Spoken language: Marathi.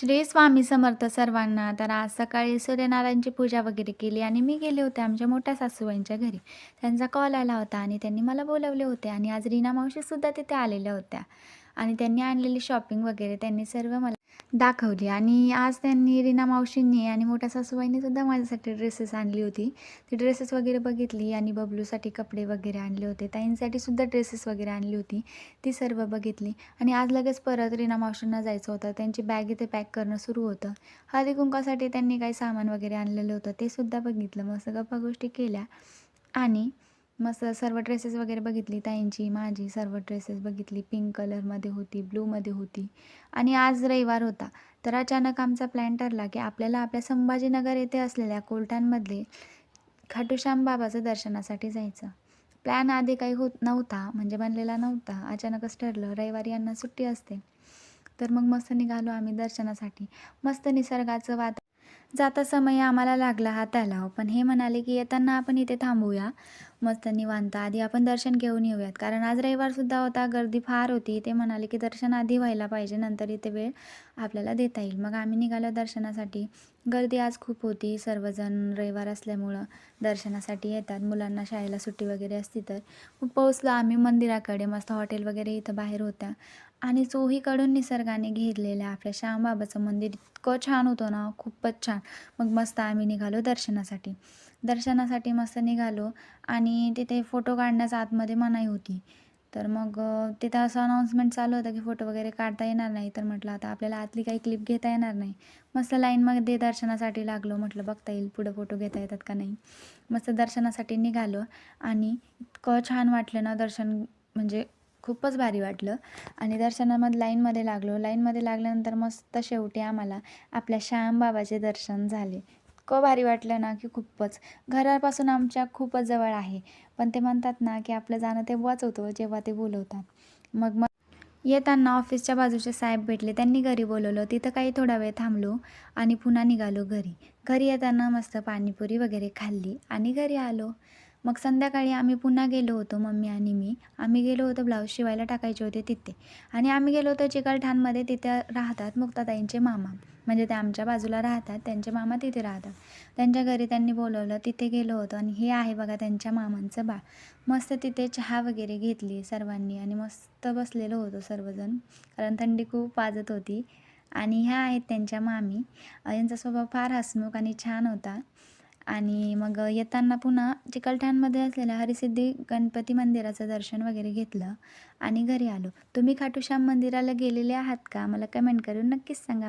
श्री स्वामी समर्थ सर्वांना तर आज सकाळी सूर्यनारायणची पूजा वगैरे केली आणि मी गेले होते आमच्या मोठ्या सासूबाईंच्या घरी. त्यांचा कॉल आला होता आणि त्यांनी मला बोलवले होते आणि आज रीना मावशीसुद्धा तिथे आलेल्या होत्या. आणि त्यांनी आणलेली शॉपिंग वगैरे त्यांनी सर्व मला दाखवली. आणि आज त्यांनी रीना मावशींनी आणि मोठ्या सासूबाईंनी सुद्धा माझ्यासाठी ड्रेसेस आणली होती. ती ड्रेसेस वगैरे बघितली आणि बबलूसाठी कपडे वगैरे आणले होते. ताईंसाठी सुद्धा ड्रेसेस वगैरे आणली होती. ती सर्व बघितली. आणि आज लगेच परत रीना मावशींना जायचं होतं. त्यांची बॅग इथे पॅक करणं सुरू होतं. हळदी कुंकासाठी त्यांनी काही सामान वगैरे आणलेलं होतं. ते सुद्धा बघितलं. मग गप्पा गोष्टी केल्या. आणि मस्त सर्व ड्रेसेस वगैरे बघितली ताईंची माझी सर्व ड्रेसेस बघितली पिंक कलरमध्ये होती ब्लूमध्ये होती. आणि आज रविवार होता तर अचानक आमचा प्लॅन ठरला की आपल्याला आपल्या संभाजीनगर येथे असलेल्या कोलटांमधले खाटूश्याम बाबाचं दर्शनासाठी जायचं. प्लॅन आधी काही होत नव्हता म्हणजे बनलेला नव्हता. अचानकच ठरलं रविवारी यांना सुट्टी असते. तर मग मस्त निघालो आम्ही दर्शनासाठी. मस्त निसर्गाचं वातावरण जाता समय आम्हाला लागला हा तलाव. पण हे म्हणाले की येताना आपण इथे थांबूया. मस्त निवांत. आधी आपण दर्शन घेऊन येऊयात. कारण आज रविवारसुद्धा होता. गर्दी फार होती. ते म्हणाले की दर्शन आधी व्हायला पाहिजे. नंतर इथे वेळ आपल्याला देता येईल. मग आम्ही निघालो दर्शनासाठी. गर्दी आज खूप होती. सर्वजण रविवार असल्यामुळं दर्शनासाठी येतात. मुलांना शाळेला सुट्टी वगैरे असती तर. मग पोहोचलो आम्ही मंदिराकडे. मस्त हॉटेल वगैरे इथं बाहेर होत्या. आणि चोहीकडून निसर्गाने घेरलेलं आपल्या श्यामबाबाचं मंदिर इतकं छान होतं ना खूपच छान. मग मस्त आम्ही निघालो दर्शनासाठी. दर्शनासाठी मस्त निघालो आणि तिथे फोटो काढण्याचं आतमध्ये मनाई होती. तर मग तिथं असं अनाऊन्समेंट चालू होतं की फोटो वगैरे काढता येणार नाही. तर म्हटलं आता आपल्याला आतली काही क्लिप घेता येणार नाही. मस्त लाईनमध्ये दर्शनासाठी लागलो. म्हटलं बघता येईल पुढं फोटो घेता येतात का नाही. मस्त दर्शनासाठी निघालो आणि इतकं छान वाटलं ना दर्शन म्हणजे खूपच भारी वाटलं. आणि दर्शनामध्ये लाईनमध्ये लागलो. लाईनमध्ये लागल्यानंतर मस्त शेवटी आम्हाला आपल्या श्यामबाबाचे दर्शन झाले. इतकं भारी वाटलं ना की खूपच. घरापासून आमच्या खूपच जवळ आहे. पण ते म्हणतात ना की आपलं जाणं तेव्हाच होतं जेव्हा ते बोलवतात. मग मग येताना ऑफिसच्या बाजूचे साहेब भेटले. त्यांनी घरी बोलवलं. तिथं काही थोडा वेळ थांबलो आणि पुन्हा निघालो घरी. घरी येताना मस्त पाणीपुरी वगैरे खाल्ली आणि घरी आलो. मग संध्याकाळी आम्ही पुन्हा गेलो होतो मम्मी आणि मी. आम्ही गेलो होतो ब्लाऊज शिवायला टाकायचे होते तिथे. आणि आम्ही गेलो होतो चिकलठाणमध्ये तिथे राहतात मुक्ताताईंचे मामा. म्हणजे ते आमच्या बाजूला राहतात त्यांचे मामा तिथे राहतात. त्यांच्या घरी त्यांनी बोलवलं तिथे गेलो होतो. आणि हे आहे बघा त्यांच्या मामांचं बाळ. मस्त तिथे चहा वगैरे घेतली सर्वांनी आणि मस्त बसलेलो होतो सर्वजण. कारण थंडी खूप वाजत होती. आणि ह्या आहेत त्यांच्या मामी. यांचा स्वभाव फार हसमुख आणि छान होता. आणि मग येताना पुन्हा चिकलठाणमध्ये असलेल्या हरिसिद्धी गणपती मंदिराचं दर्शन वगैरे घेतलं आणि घरी आलो. तुम्ही खाटूश्याम मंदिराला गेलेले आहात का? मला कमेंट करून नक्कीच सांगा.